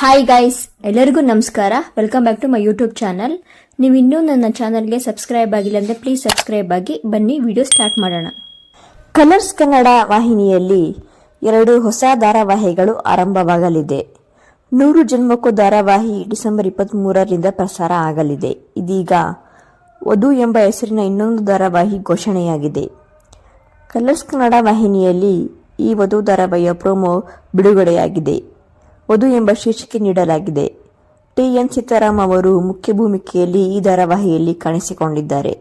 Hi guys ಎಲ್ಲರಿಗೂ ನಮಸ್ಕಾರ. Welcome back to my YouTube channel ನೀವು ಇನ್ನೂ ನನ್ನ ಚಾನಲ್ಗೆ ಸಬ್ಸ್ಕ್ರೈಬ್ ಆಗಿಲ್ಲ ಅಂದರೆ ಪ್ಲೀಸ್ ಸಬ್ಸ್ಕ್ರೈಬ್ ಆಗಿ, ಬನ್ನಿ ವಿಡಿಯೋ ಸ್ಟಾರ್ಟ್ ಮಾಡೋಣ. ಕಲರ್ಸ್ ಕನ್ನಡ ವಾಹಿನಿಯಲ್ಲಿ ಎರಡು ಹೊಸ ಧಾರಾವಾಹಿಗಳು ಆರಂಭವಾಗಲಿದೆ. ನೂರು ಜನ್ಮಕ್ಕೂ ಧಾರಾವಾಹಿ ಡಿಸೆಂಬರ್ ಇಪ್ಪತ್ತ್ಮೂರರಿಂದ ಪ್ರಸಾರ ಆಗಲಿದೆ. ಇದೀಗ ವಧು ಎಂಬ ಹೆಸರಿನ ಇನ್ನೊಂದು ಧಾರಾವಾಹಿ ಘೋಷಣೆಯಾಗಿದೆ. ಕಲರ್ಸ್ ಕನ್ನಡ ವಾಹಿನಿಯಲ್ಲಿ ಈ ವಧು ಧಾರಾವಾಹಿಯ ಪ್ರೋಮೋ ಬಿಡುಗಡೆಯಾಗಿದೆ. ವಧು ಎಂಬ ಶೀರ್ಷಿಕೆ ನೀಡಲಾಗಿದೆ. ಟಿ. ಎನ್. ಸೀತಾರಾಮ್ ಅವರು ಮುಖ್ಯ ಭೂಮಿಕೆಯಲ್ಲಿ ಈ ಧಾರಾವಾಹಿಯಲ್ಲಿ ಕಾಣಿಸಿಕೊಂಡಿದ್ದಾರೆ.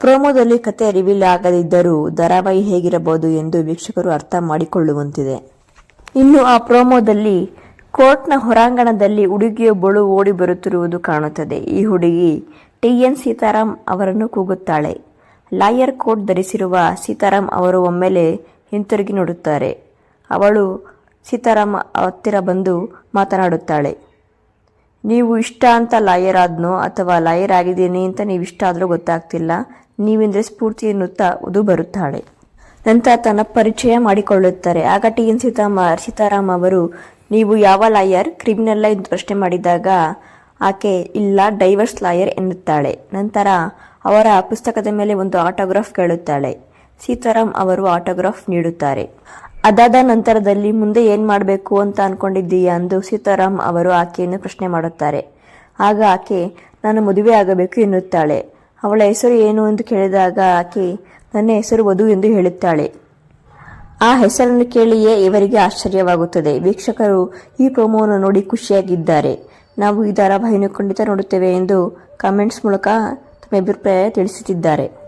ಪ್ರೋಮೋದಲ್ಲಿ ಕತೆ ರಿವೀಲ್ ಆಗದಿದ್ದರೂ ಧಾರಾವಾಹಿ ಹೇಗಿರಬಹುದು ಎಂದು ವೀಕ್ಷಕರು ಅರ್ಥ ಮಾಡಿಕೊಳ್ಳುವಂತಿದೆ. ಇನ್ನು ಆ ಪ್ರೋಮೋದಲ್ಲಿ ಕೋರ್ಟ್ನ ಹೊರಾಂಗಣದಲ್ಲಿ ಹುಡುಗಿಯೊಬ್ಬಳು ಓಡಿ ಬರುತ್ತಿರುವುದು ಕಾಣುತ್ತದೆ. ಈ ಹುಡುಗಿ ಟಿ. ಎನ್. ಸೀತಾರಾಮ್ ಅವರನ್ನು ಕೂಗುತ್ತಾಳೆ. ಲಾಯರ್ ಕೋಟ್ ಧರಿಸಿರುವ ಸೀತಾರಾಮ್ ಅವರು ಒಮ್ಮೆಲೆ ಹಿಂತಿರುಗಿ ನೋಡುತ್ತಾರೆ. ಅವಳು ಸೀತಾರಾಮ್ ಹತ್ತಿರ ಬಂದು ಮಾತನಾಡುತ್ತಾಳೆ. ನೀವು ಇಷ್ಟ ಅಂತ ಲಾಯರ್ ಆದ್ನೋ ಅಥವಾ ಲಾಯರ್ ಆಗಿದ್ದೀನಿ ಅಂತ ನೀವು ಇಷ್ಟ ಆದರೂ ಗೊತ್ತಾಗ್ತಿಲ್ಲ. ನೀವೆಂದರೆ ಸ್ಫೂರ್ತಿ ಎನ್ನುತ್ತಾ ಅದು ಬರುತ್ತಾಳೆ. ನಂತರ ತನ್ನ ಪರಿಚಯ ಮಾಡಿಕೊಳ್ಳುತ್ತಾರೆ. ಆಗ ಟಿ. ಎನ್. ಸೀತಾರಾಮ್ ಅವರು, ನೀವು ಯಾವ ಲಾಯರ್? ಕ್ರಿಮಿನಲ್ಲ ಎಂದು ಪ್ರಶ್ನೆ ಮಾಡಿದಾಗ ಆಕೆ, ಇಲ್ಲ, ಡೈವರ್ಸ್ ಲಾಯರ್ ಎನ್ನುತ್ತಾಳೆ. ನಂತರ ಅವರ ಪುಸ್ತಕದ ಮೇಲೆ ಒಂದು ಆಟೋಗ್ರಾಫ್ ಕೇಳುತ್ತಾಳೆ. ಸೀತಾರಾಮ್ ಅವರು ಆಟೋಗ್ರಾಫ್ ನೀಡುತ್ತಾರೆ. ಅದಾದ ನಂತರದಲ್ಲಿ ಮುಂದೆ ಏನ್ ಮಾಡಬೇಕು ಅಂತ ಅನ್ಕೊಂಡಿದ್ದೀಯಾ ಎಂದು ಸೀತಾರಾಮ್ ಅವರು ಆಕೆಯನ್ನು ಪ್ರಶ್ನೆ ಮಾಡುತ್ತಾರೆ. ಆಗ ಆಕೆ, ನಾನು ಮದುವೆ ಆಗಬೇಕು, ಎನ್ನುತ್ತಾಳೆ. ಅವಳ ಹೆಸರು ಏನು? ಎಂದು ಕೇಳಿದಾಗ ಆಕೆ, ನನ್ನ ಹೆಸರು ವಧು ಎಂದು ಹೇಳುತ್ತಾಳೆ. ಆ ಹೆಸರನ್ನು ಕೇಳಿಯೇ ಇವರಿಗೆ ಆಶ್ಚರ್ಯವಾಗುತ್ತದೆ. ವೀಕ್ಷಕರು ಈ ಪ್ರೋಮೋವನ್ನು ನೋಡಿ ಖುಷಿಯಾಗಿದ್ದಾರೆ. ನಾವು ಈ ಧಾರಾವಾಹಿಯನ್ನು ಖಂಡಿತ ನೋಡುತ್ತೇವೆ ಎಂದು ಕಾಮೆಂಟ್ಸ್ ಮೂಲಕ ತಮ್ಮ ಅಭಿಪ್ರಾಯ ತಿಳಿಸುತ್ತಿದ್ದಾರೆ.